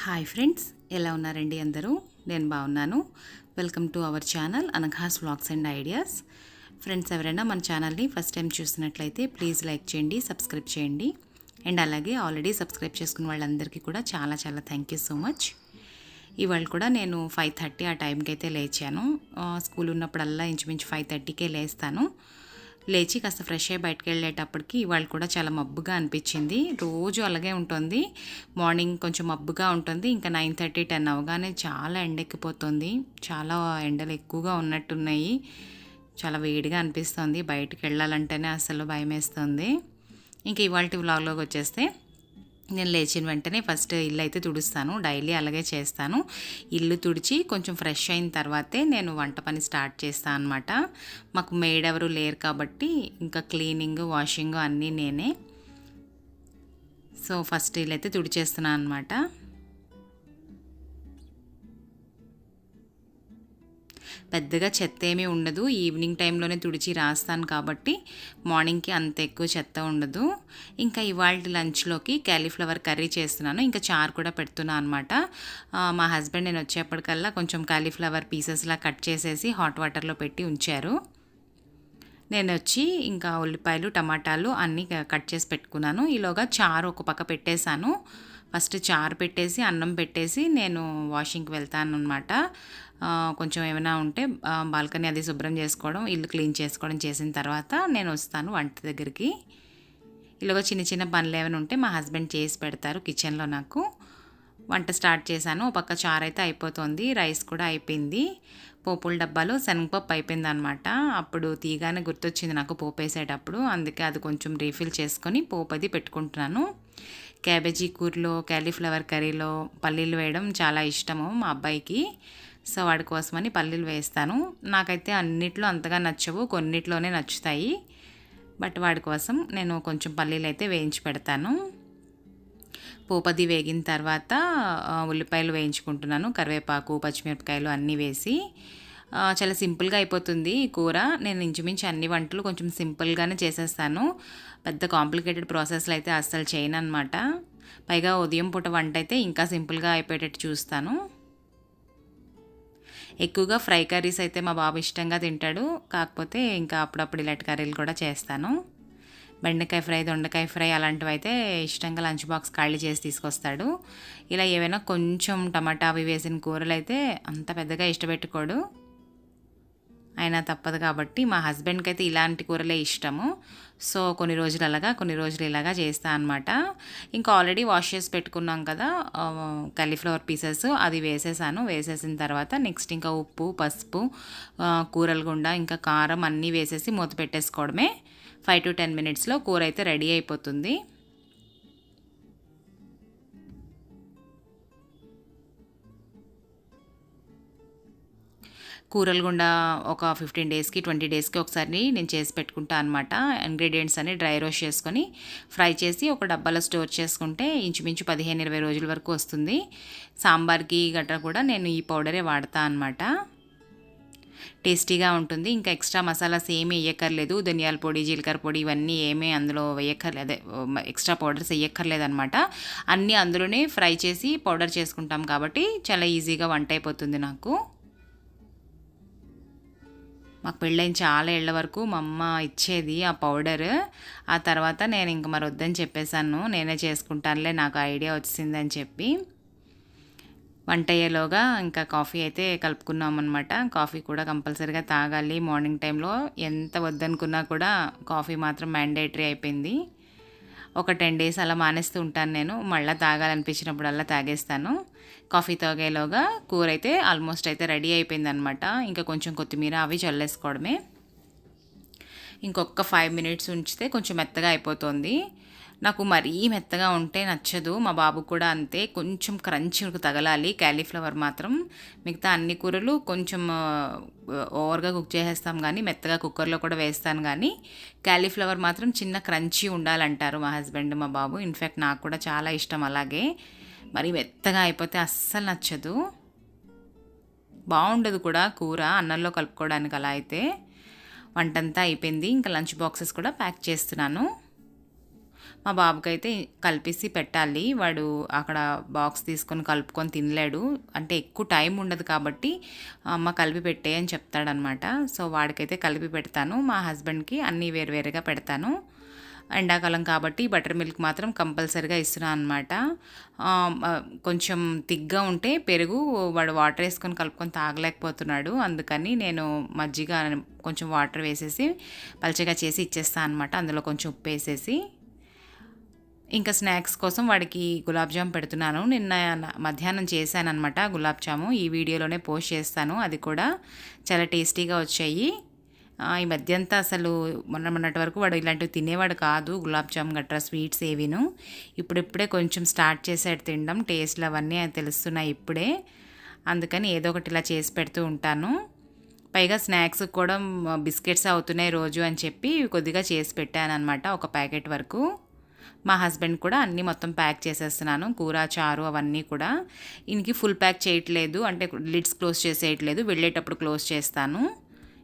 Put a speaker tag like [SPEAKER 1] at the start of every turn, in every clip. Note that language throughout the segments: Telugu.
[SPEAKER 1] హాయ్ ఫ్రెండ్స్ ఎలా ఉన్నారండి అందరూ? నేను బాగున్నాను. Welcome to our channel Anagha's vlogs and ideas friends ఎవరైనా మన ఛానల్ని ఫస్ట్ టైం చూసినట్లయితే ప్లీజ్ లైక్ చేయండి సబ్స్క్రైబ్ చేయండి. అండ్ అలాగే ఆల్రెడీ సబ్స్క్రైబ్ చేసుకున్న వాళ్ళందరికీ కూడా చాలా చాలా థ్యాంక్ యూ సో మచ్ ఇవాళ కూడా నేను ఫైవ్ థర్టీ ఆ టైంకి అయితే లేచాను. స్కూల్ ఉన్నప్పుడల్లా ఇంచుమించు ఫైవ్ థర్టీకే లేస్తాను. లేచి కాస్త ఫ్రెష్ అయ్యి బయటకు వెళ్ళేటప్పటికి ఇవాళ కూడా చాలా మబ్బుగా అనిపించింది. రోజు అలాగే ఉంటుంది. మార్నింగ్ కొంచెం మబ్బుగా ఉంటుంది. ఇంకా నైన్ థర్టీ టెన్ అవగానే చాలా ఎండెక్కిపోతుంది. చాలా ఎండలు ఎక్కువగా ఉన్నట్టున్నాయి. చాలా వేడిగా అనిపిస్తుంది. బయటకు వెళ్ళాలంటేనే అసలు భయం వేస్తుంది ఇంకా ఇవాళ వ్లాగ్లోకి వచ్చేస్తే నేను లేచిన వెంటనే ఫస్ట్ ఇల్లు అయితే తుడుస్తాను. డైలీ అలాగే చేస్తాను. ఇల్లు తుడిచి కొంచెం ఫ్రెష్ అయిన తర్వాతే నేను వంట పని స్టార్ట్ చేస్తాను అనమాట మాకు మేడ్ ఎవరు లేరు కాబట్టి ఇంకా క్లీనింగ్ వాషింగ్ అన్నీ నేనే. సో ఫస్ట్ ఇల్లు అయితే తుడిచేస్తున్నాను అనమాట పెద్దగా చెత్త ఏమీ ఉండదు. ఈవినింగ్ టైంలోనే తుడిచి రాస్తాను కాబట్టి మార్నింగ్కి అంత ఎక్కువ చెత్త ఉండదు. ఇంకా ఇవాళ లంచ్లోకి క్యాలీఫ్లవర్ కర్రీ చేస్తున్నాను. ఇంకా చారు కూడా పెడుతున్నాను అనమాట మా హస్బెండ్ నేను వచ్చేప్పటికల్లా కొంచెం క్యాలీఫ్లవర్ పీసెస్లా కట్ చేసేసి హాట్ వాటర్లో పెట్టి ఉంచారు. నేను వచ్చి ఇంకా ఉల్లిపాయలు టమాటాలు అన్నీ కట్ చేసి పెట్టుకున్నాను. ఈలోగా చారు ఒక పక్క పెట్టేశాను. ఫస్ట్ చారు పెట్టేసి అన్నం పెట్టేసి నేను వాషింగ్కి వెళ్తాను అనమాట కొంచెం ఏమైనా ఉంటే బాల్కనీ అది శుభ్రం చేసుకోవడం ఇల్లు క్లీన్ చేసుకోవడం చేసిన తర్వాత నేను వస్తాను వంట దగ్గరికి. ఇలాగ చిన్న చిన్న పనులు ఏమైనా ఉంటే మా హస్బెండ్ చేసి పెడతారు కిచెన్లో నాకు. వంట స్టార్ట్ చేశాను. ఒక పక్క చారు అయితే అయిపోతుంది రైస్ కూడా అయిపోయింది. పోపుల డబ్బాలో శనగపప్పు అయిపోయింది అనమాట అప్పుడు తీగానే గుర్తొచ్చింది నాకు పోపు వేసేటప్పుడు. అందుకే అది కొంచెం రీఫిల్ చేసుకొని పోపు అది పెట్టుకుంటున్నాను. క్యాబేజీ కూరలో క్యాలీఫ్లవర్ కర్రీలో పల్లీలు వేయడం చాలా ఇష్టము మా అబ్బాయికి. సో వాడి కోసమని పల్లీలు వేస్తాను. నాకైతే అన్నిట్లో అంతగా నచ్చవు కొన్నిట్లోనే నచ్చుతాయి. బట్ వాడి కోసం నేను కొంచెం పల్లీలు అయితే వేయించి పెడతాను. పోపది వేగిన తర్వాత ఉల్లిపాయలు వేయించుకుంటున్నాను కరివేపాకు పచ్చిమిరపకాయలు అన్నీ వేసి. చాలా సింపుల్గా అయిపోతుంది ఈ కూర. నేను ఇంచుమించు అన్ని వంటలు కొంచెం సింపుల్గానే చేసేస్తాను. పెద్ద కాంప్లికేటెడ్ ప్రాసెస్లు అయితే అస్సలు చేయను అనమాట పైగా ఉదయం పూట వంట అయితే ఇంకా సింపుల్గా అయిపోయేటట్టు చూస్తాను. ఎక్కువగా ఫ్రై కర్రీస్ అయితే మా బాబు ఇష్టంగా తింటాడు. కాకపోతే ఇంకా అప్పుడప్పుడు ఇలాంటి కర్రీలు కూడా చేస్తాను. బెండకాయ ఫ్రై దొండకాయ ఫ్రై అలాంటివి అయితే ఇష్టంగా లంచ్ బాక్స్ ఖాళీ చేసి తీసుకొస్తాడు. ఇలా ఏవైనా కొంచెం టమాటా అవి వేసిన కూరలు అయితే అంత పెద్దగా ఇష్టపెట్టుకోడు. అయినా తప్పదు కాబట్టి మా హస్బెండ్కి అయితే ఇలాంటి కూరలే ఇష్టము. సో కొన్ని రోజులు అలాగా కొన్ని రోజులు ఇలాగా చేస్తాను అనమాట ఇంకా ఆల్రెడీ వాష్ చేసి పెట్టుకున్నాం కదా కాలీఫ్లవర్ పీసెస్ అది వేసేసాను. వేసేసిన తర్వాత నెక్స్ట్ ఇంకా ఉప్పు పసుపు కూరల గుండా ఇంకా కారం అన్నీ వేసేసి మూత పెట్టేసుకోవడమే. ఫైవ్ టు టెన్ మినిట్స్లో కూర అయితే రెడీ అయిపోతుంది. కూరలు గుండా ఒక ఫిఫ్టీన్ డేస్కి ట్వంటీ డేస్కి ఒకసారి నేను చేసి పెట్టుకుంటా అనమాట ఇంగ్రీడియంట్స్ అన్ని డ్రై రోస్ట్ చేసుకొని ఫ్రై చేసి ఒక డబ్బాలో స్టోర్ చేసుకుంటే ఇంచుమించు పదిహేను ఇరవై రోజుల వరకు వస్తుంది. సాంబార్కి గట్రా కూడా నేను ఈ పౌడరే వాడతా అనమాట టేస్టీగా ఉంటుంది. ఇంకా ఎక్స్ట్రా మసాలాస్ ఏమీ వేయక్కర్లేదు. ధనియాల పొడి జీలకర్ర పొడి ఇవన్నీ ఏమీ అందులో వేయక్కర్లేదు అదే ఎక్స్ట్రా పౌడర్స్ వేయక్కర్లేదు అనమాట అన్నీ అందులోనే ఫ్రై చేసి పౌడర్ చేసుకుంటాం కాబట్టి చాలా ఈజీగా వంట అయిపోతుంది నాకు. మాకు పెళ్ళైన చాలా ఏళ్ళ వరకు మా అమ్మ ఇచ్చేది ఆ పౌడర్. ఆ తర్వాత నేను ఇంక మరి వద్దని చెప్పేశాను. నేనే చేసుకుంటానులే నాకు ఐడియా వచ్చిందని చెప్పి. వంట అయ్యేలోగా ఇంకా కాఫీ అయితే కలుపుకున్నాం అనమాట కాఫీ కూడా కంపల్సరీగా తాగాలి. మార్నింగ్ టైంలో ఎంత వద్దనుకున్నా కూడా కాఫీ మాత్రం మ్యాండేటరీ అయిపోయింది. ఒక టెన్ డేస్ అలా మానేస్తూ ఉంటాను నేను. మళ్ళీ తాగాలనిపించినప్పుడల్లా తాగేస్తాను. కాఫీ తాగేలోగా కూర అయితే ఆల్మోస్ట్ అయితే రెడీ అయిపోయింది అనమాట ఇంకా కొంచెం కొత్తిమీర అవి చల్లేసుకోవడమే. ఇంకొక ఫైవ్ మినిట్స్ ఉంచితే కొంచెం మెత్తగా అయిపోతుంది. నాకు మరీ మెత్తగా ఉంటే నచ్చదు. మా బాబు కూడా అంతే. కొంచెం క్రంచ్ తగలాలి. క్యాలీఫ్లవర్ మాత్రం. మిగతా అన్ని కూరలు కొంచెం ఓవర్గా కుక్ చేసేస్తాం కానీ మెత్తగా కుక్కర్లో కూడా వేస్తాను కానీ క్యాలీఫ్లవర్ మాత్రం చిన్న క్రంచీ ఉండాలంటారు మా హస్బెండ్ మా బాబు. ఇన్ఫ్యాక్ట్ నాకు కూడా చాలా ఇష్టం అలాగే. మరి మెత్తగా అయిపోతే అస్సలు నచ్చదు. బాగుండదు కూడా కూర అన్నంలో కలుపుకోవడానికి అలా అయితే. వంటంతా అయిపోయింది. ఇంకా లంచ్ బాక్సెస్ కూడా ప్యాక్ చేస్తున్నాను. మా బాబుకైతే కలిపేసి పెట్టాలి. వాడు అక్కడ బాక్స్ తీసుకొని కలుపుకొని తినలేడు. అంటే ఎక్కువ టైం ఉండదు కాబట్టి అమ్మ కలిపి పెట్టే అని చెప్తాడనమాట. సో వాడికైతే కలిపి పెడతాను. మా హస్బెండ్కి అన్నీ వేరువేరుగా పెడతాను. ఎండాకాలం కాబట్టి బటర్ మిల్క్ మాత్రం కంపల్సరిగా ఇస్తున్నాను అనమాట. కొంచెం తిగ్గా ఉంటే పెరుగు వాడు వాటర్ వేసుకొని కలుపుకొని తాగలేకపోతున్నాడు. అందుకని నేను మజ్జిగ కొంచెం వాటర్ వేసేసి పలచగా చేసి ఇచ్చేస్తాను అనమాట. అందులో కొంచెం ఉప్పు వేసేసి. ఇంకా స్నాక్స్ కోసం వాడికి గులాబ్ జామ్ పెడుతున్నాను. నిన్న మధ్యాహ్నం చేశాను అనమాట గులాబ్ జాము. ఈ వీడియోలోనే పోస్ట్ చేస్తాను. అది కూడా చాలా టేస్టీగా వచ్చాయి. ఈ మధ్య అంతా అసలు మొన్న మొన్నటి వరకు వాడు ఇలాంటివి తినేవాడు కాదు గులాబ్ జామ్ గట్రా స్వీట్స్ ఏవిను. ఇప్పుడిప్పుడే కొంచెం స్టార్ట్ చేసాడు తినడం. టేస్ట్లు అవన్నీ తెలుస్తున్నాయి ఇప్పుడే. అందుకని ఏదో ఒకటి ఇలా చేసి పెడుతూ ఉంటాను. పైగా స్నాక్స్ కూడా బిస్కెట్స్ అవుతున్నాయి రోజు అని చెప్పి కొద్దిగా చేసి పెట్టాను అనమాట ఒక ప్యాకెట్ వరకు. మా హస్బెండ్ కూడా అన్నీ మొత్తం ప్యాక్ చేసేస్తున్నాను. కూర చారు అవన్నీ కూడా. ఇంకి ఫుల్ ప్యాక్ చేయట్లేదు. అంటే లిడ్స్ క్లోజ్ చేసేయట్లేదు. వెళ్ళేటప్పుడు క్లోజ్ చేస్తాను.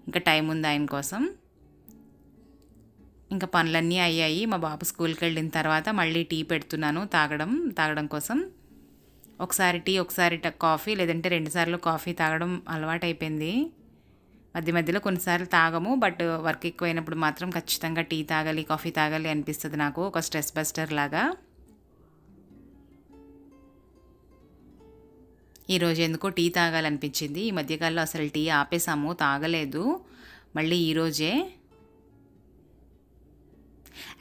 [SPEAKER 1] ఇంకా టైం ఉంది ఆయన కోసం. ఇంకా పనులన్నీ అయ్యాయి. మా బాబు స్కూల్కి వెళ్ళిన తర్వాత మళ్ళీ టీ పెడుతున్నాను తాగడం తాగడం కోసం. ఒకసారి టీ ఒకసారి కాఫీ లేదంటే రెండుసార్లు కాఫీ తాగడం అలవాటైపోయింది. మధ్య మధ్యలో కొన్నిసార్లు తాగము బట్ వర్క్ ఎక్కువైనప్పుడు మాత్రం ఖచ్చితంగా టీ తాగాలి కాఫీ తాగాలి అనిపిస్తుంది నాకు ఒక స్ట్రెస్ బస్టర్ లాగా. ఈరోజు ఎందుకో టీ తాగాలనిపించింది. ఈ మధ్యకాలంలో అసలు టీ ఆపేసాము తాగలేదు. మళ్ళీ ఈరోజే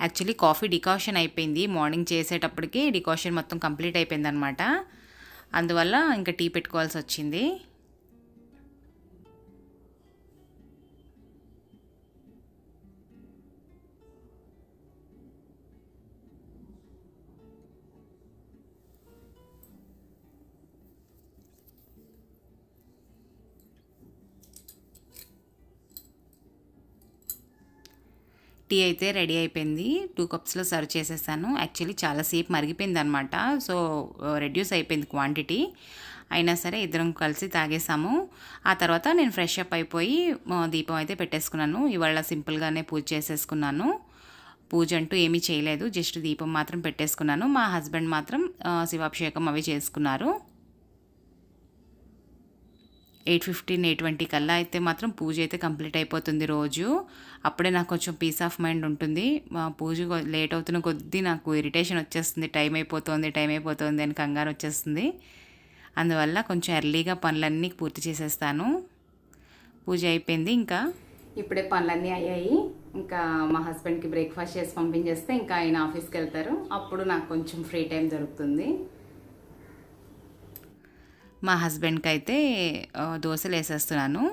[SPEAKER 1] యాక్చువల్లీ కాఫీ డికాషన్ అయిపోయింది. మార్నింగ్ చేసేటప్పటికి డికాషన్ మొత్తం కంప్లీట్ అయిపోయింది అనమాట అందువల్ల ఇంకా టీ పెట్టుకోవాల్సి వచ్చింది. టీ అయితే రెడీ అయిపోయింది. టూ కప్స్లో సర్వ్ చేసేసాను. యాక్చువల్లీ చాలాసేపు మరిగిపోయింది అనమాట సో రెడ్యూస్ అయిపోయింది క్వాంటిటీ. అయినా సరే ఇద్దరం కలిసి తాగేసాము. ఆ తర్వాత నేను ఫ్రెష్ అప్ అయిపోయి దీపం అయితే పెట్టేసుకున్నాను. ఇవాళ సింపుల్గానే పూజ చేసేసుకున్నాను. పూజ అంటూ ఏమీ చేయలేదు. జస్ట్ దీపం మాత్రం పెట్టేసుకున్నాను. మా హస్బెండ్ మాత్రం శివాభిషేకం అవి చేసుకున్నారు. ఎయిట్ ఫిఫ్టీన్ ఎయిట్ ట్వంటీ కల్లా అయితే మాత్రం పూజ అయితే కంప్లీట్ అయిపోతుంది రోజు. అప్పుడే నాకు కొంచెం పీస్ ఆఫ్ మైండ్ ఉంటుంది. మా పూజ లేట్ అవుతున్న కొద్దీ నాకు ఇరిటేషన్ వచ్చేస్తుంది. టైం అయిపోతుంది టైం అయిపోతుంది అని కంగారు వచ్చేస్తుంది. అందువల్ల కొంచెం ఎర్లీగా పనులన్నీ పూర్తి చేసేస్తాను. పూజ అయిపోయింది ఇంకా. ఇప్పుడే పనులన్నీ అయ్యాయి. ఇంకా మా హస్బెండ్కి బ్రేక్ఫాస్ట్ చేసి పంపించేస్తే ఇంకా ఆయన ఆఫీస్కి వెళ్తారు. అప్పుడు నాకు కొంచెం ఫ్రీ టైం దొరుకుతుంది. మా హస్బెండ్కి అయితే దోశలు వేసేస్తున్నాను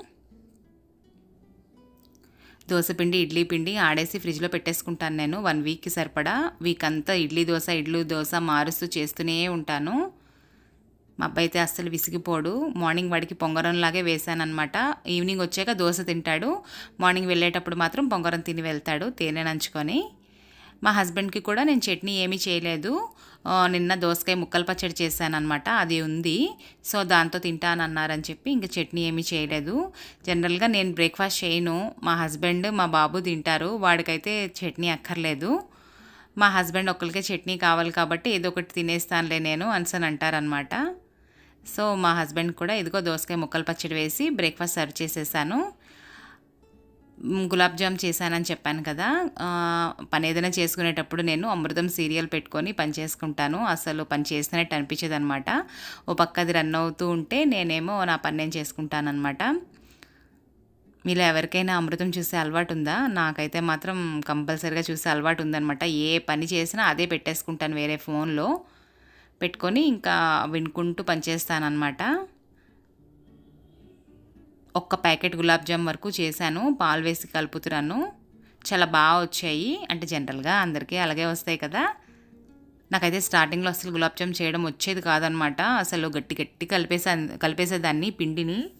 [SPEAKER 1] దోశ పిండి ఇడ్లీ పిండి ఆడేసి ఫ్రిడ్జ్లో పెట్టేసుకుంటాను నేను. వన్ వీక్కి సరిపడా. వీక్ అంతా ఇడ్లీ దోశ ఇడ్లీ దోశ మారుస్తూ చేస్తూనే ఉంటాను. మా అబ్బాయి అయితే అస్సలు విసిగిపోడు. మార్నింగ్ వాడికి పొంగరంలాగే వేశానమాట ఈవినింగ్ వచ్చాక దోశ తింటాడు. మార్నింగ్ వెళ్ళేటప్పుడు మాత్రం పొంగరం తిని వెళ్తాడు తేనె నంచుకొని. మా హస్బెండ్కి కూడా నేను చట్నీ ఏమీ చేయలేదు. నిన్న దోసకాయ ముక్కల పచ్చడి చేశానమాట అది ఉంది. సో దాంతో తింటానన్నారని చెప్పి ఇంక చట్నీ ఏమీ చేయలేదు. జనరల్గా నేను బ్రేక్ఫాస్ట్ చేయను. మా హస్బెండ్ మా బాబు తింటారు. వాడికైతే చట్నీ అక్కర్లేదు. మా హస్బెండ్ ఒక్కరికే చట్నీ కావాలి కాబట్టి ఏదో ఒకటి తినేస్తానులే నేను అన్సన్ అంటారనమాట సో మా హస్బెండ్ కూడా ఇదిగో దోసకాయ ముక్కల పచ్చడి వేసి బ్రేక్ఫాస్ట్ సర్వ్ చేసేసాను. గులాబ్ జామ్ చేశానని చెప్పాను కదా పని ఏదైనా చేసుకునేటప్పుడు నేను అమృతం సీరియల్ పెట్టుకొని పని చేసుకుంటాను. అసలు పని చేసినట్టు అనిపించేది అనమాట ఓ పక్క అది రన్ అవుతూ ఉంటే నేనేమో నా పని నేను చేసుకుంటానమాట మీలో ఎవరికైనా అమృతం చూసే అలవాటు ఉందా? నాకైతే మాత్రం కంపల్సరీగా చూసే అలవాటు ఉందనమాట ఏ పని చేసినా అదే పెట్టేసుకుంటాను వేరే ఫోన్లో. పెట్టుకొని ఇంకా వినుకుంటూ పనిచేస్తానమాట ఒక్క ప్యాకెట్ గులాబ్ జామ్ వరకు చేశాను. పాలు వేసి కలుపుతున్నాను. చాలా బాగా వచ్చాయి. అంటే జనరల్గా అందరికీ అలాగే వస్తాయి కదా. నాకైతే స్టార్టింగ్లో అసలు గులాబ్ జామ్ చేయడం వచ్చేది కాదనమాట. అసలు గట్టి గట్టి కలిపేసే కలిపేసేదాన్ని పిండిని.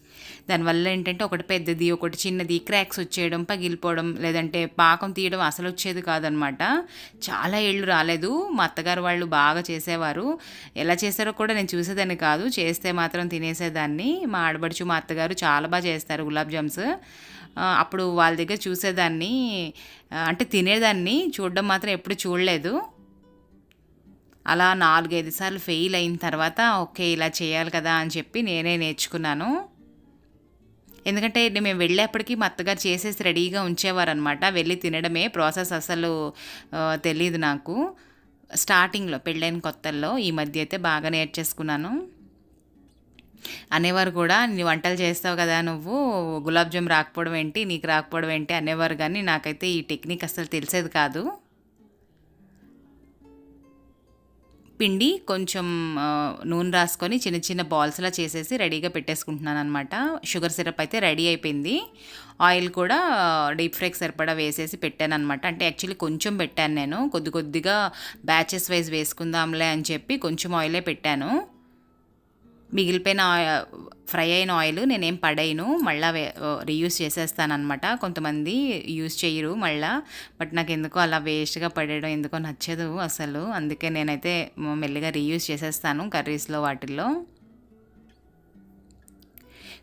[SPEAKER 1] దానివల్ల ఏంటంటే ఒకటి పెద్దది ఒకటి చిన్నది క్రాక్స్ వచ్చేయడం పగిలిపోవడం లేదంటే పాకం తీయడం అసలు వచ్చేది కాదనమాట. చాలా ఏళ్ళు రాలేదు. మా అత్తగారు వాళ్ళు బాగా చేసేవారు. ఎలా చేశారో కూడా నేను చూసేదాన్ని కాదు. చేస్తే మాత్రం తినేసేదాన్ని. మా ఆడబడుచు మా అత్తగారు చాలా బాగా చేస్తారు గులాబ్ జామ్స్. అప్పుడు వాళ్ళ దగ్గర చూసేదాన్ని. అంటే తినేదాన్ని. చూడడం మాత్రం ఎప్పుడు చూడలేదు. అలా నాలుగైదు సార్లు ఫెయిల్ అయిన తర్వాత ఓకే ఇలా చేయాలి కదా అని చెప్పి నేనే నేర్చుకున్నాను. ఎందుకంటే మేము వెళ్ళేప్పటికీ మా అత్తగారు చేసేసి రెడీగా ఉంచేవారనమాట వెళ్ళి తినడమే ప్రాసెస్ అసలు తెలియదు నాకు. స్టార్టింగ్లో పెళ్ళైన కొత్తల్లో ఈ మధ్య అయితే బాగా నేర్చేసుకున్నాను. అనేవారు కూడా నీ వంటలు చేస్తావు కదా నువ్వు గులాబ్ జామ్ రాకపోవడం ఏంటి నీకు రాకపోవడం ఏంటి అనేవారు కానీ నాకైతే ఈ టెక్నిక్ అసలు తెలిసేది కాదు. పిండి కొంచెం నూనె రాసుకొని చిన్న చిన్న బాల్స్లా చేసేసి రెడీగా పెట్టేసుకుంటున్నాను అనమాట షుగర్ సిరప్ అయితే రెడీ అయిపోయింది. ఆయిల్ కూడా డీప్ ఫ్రైకి సరిపడా వేసేసి పెట్టాను అనమాట అంటే యాక్చువల్లీ కొంచెం పెట్టాను నేను. కొద్ది కొద్దిగా బ్యాచెస్ వైజ్ వేసుకుందాంలే అని చెప్పి కొంచెం ఆయిలే పెట్టాను. మిగిలిపోయిన ఫ్రై అయిన ఆయిల్ నేనేం పడేయను. మళ్ళీ రీయూస్ చేసేస్తానమాట కొంతమంది యూస్ చేయరు మళ్ళీ. బట్ నాకు ఎందుకో అలా వేస్ట్గా పడేయడం ఎందుకో నచ్చదు అసలు. అందుకే నేనైతే మెల్లిగా రీయూస్ చేసేస్తాను కర్రీస్లో వాటిల్లో.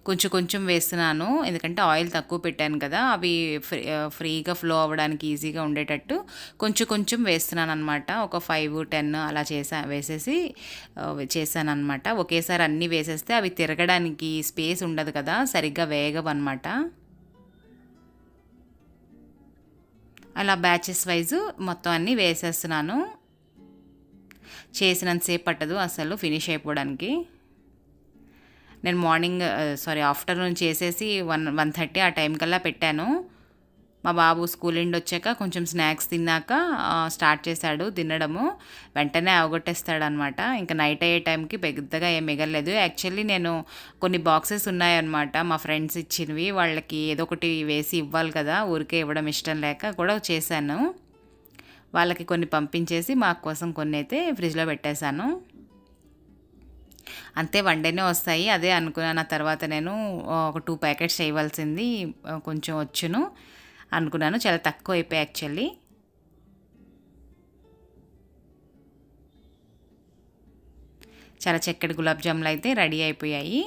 [SPEAKER 1] కొంచెం కొంచెం వేస్తున్నాను. ఎందుకంటే ఆయిల్ తక్కువ పెట్టాను కదా అవి ఫ్రీ ఫ్రీగా ఫ్లో అవ్వడానికి ఈజీగా ఉండేటట్టు కొంచెం కొంచెం వేస్తున్నాను అనమాట ఒక ఫైవ్ టెన్ అలా చేసా వేసేసి చేశాను అనమాట ఒకేసారి అన్నీ వేసేస్తే అవి తిరగడానికి స్పేస్ ఉండదు కదా సరిగ్గా వేగవు అనమాట అలా బ్యాచెస్ వైజ్ మొత్తం అన్నీ వేసేస్తున్నాను. చేసినంతసేపు పట్టదు అసలు ఫినిష్ అయిపోవడానికి. నేను మార్నింగ్ సారీ ఆఫ్టర్నూన్ చేసేసి వన్ వన్ థర్టీ ఆ టైం కల్లా పెట్టాను. మా బాబు స్కూల్ నుండి వచ్చాక కొంచెం స్నాక్స్ తిన్నాక స్టార్ట్ చేశాడు తినడము. వెంటనే అవగొట్టేస్తాడు అనమాట ఇంకా నైట్ అయ్యే టైంకి పెద్దగా ఏం మిగలలేదు. యాక్చువల్లీ నేను కొన్ని బాక్సెస్ ఉన్నాయన్నమాట. మా ఫ్రెండ్స్ ఇచ్చినవి వాళ్ళకి ఏదో ఒకటి వేసి ఇవ్వాలి కదా ఊరికే ఇవ్వడం ఇష్టం లేక కూడా చేశాను. వాళ్ళకి కొన్ని పంపించేసి మా కోసం కొన్ని అయితే ఫ్రిడ్జ్లో పెట్టేశాను. అంతే వన్ డేనే వస్తాయి. అదే అనుకున్నాను ఆ తర్వాత నేను ఒక టూ ప్యాకెట్స్ చేయవలసింది కొంచెం వచ్చును అనుకున్నాను. చాలా తక్కువ అయిపోయాయి యాక్చువల్లీ. చాలా చక్కటి గులాబ్ జాములు అయితే రెడీ అయిపోయాయి.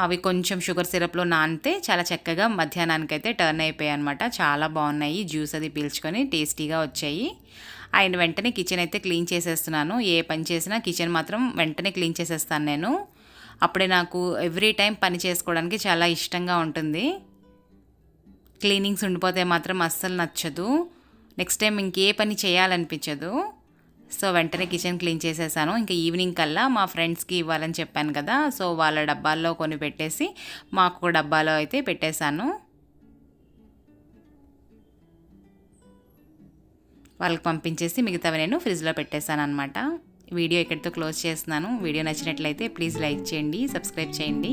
[SPEAKER 1] అవి కొంచెం షుగర్ సిరప్లో నానితే చాలా చక్కగా మధ్యాహ్నానికి అయితే టర్న్ అయిపోయాయి అనమాట చాలా బాగున్నాయి. జ్యూస్ అది పీల్చుకొని టేస్టీగా వచ్చాయి. ఆయన వెంటనే కిచెన్ అయితే క్లీన్ చేసేస్తున్నాను. ఏ పని చేసినా కిచెన్ మాత్రం వెంటనే క్లీన్ చేసేస్తాను నేను. అప్పుడే నాకు ఎవ్రీ టైం పని చేసుకోవడానికి చాలా ఇష్టంగా ఉంటుంది. క్లీనింగ్స్ ఉండిపోతే మాత్రం అస్సలు నచ్చదు. నెక్స్ట్ టైం ఇంకే పని చేయాలనిపించదు. సో వెంటనే కిచెన్ క్లీన్ చేసేసాను. ఇంకా ఈవినింగ్ కల్లా మా ఫ్రెండ్స్కి ఇవ్వాలని చెప్పాను కదా. సో వాళ్ళ డబ్బాల్లో కొన్ని పెట్టేసి మాకు డబ్బాలో అయితే పెట్టేశాను. వాళ్ళకి పంపించేసి మిగతావి నేను ఫ్రిడ్జ్లో పెట్టేశాను అనమాట వీడియో ఇక్కడితో క్లోజ్ చేస్తున్నాను. వీడియో నచ్చినట్లయితే ప్లీజ్ లైక్ చేయండి సబ్స్క్రైబ్ చేయండి.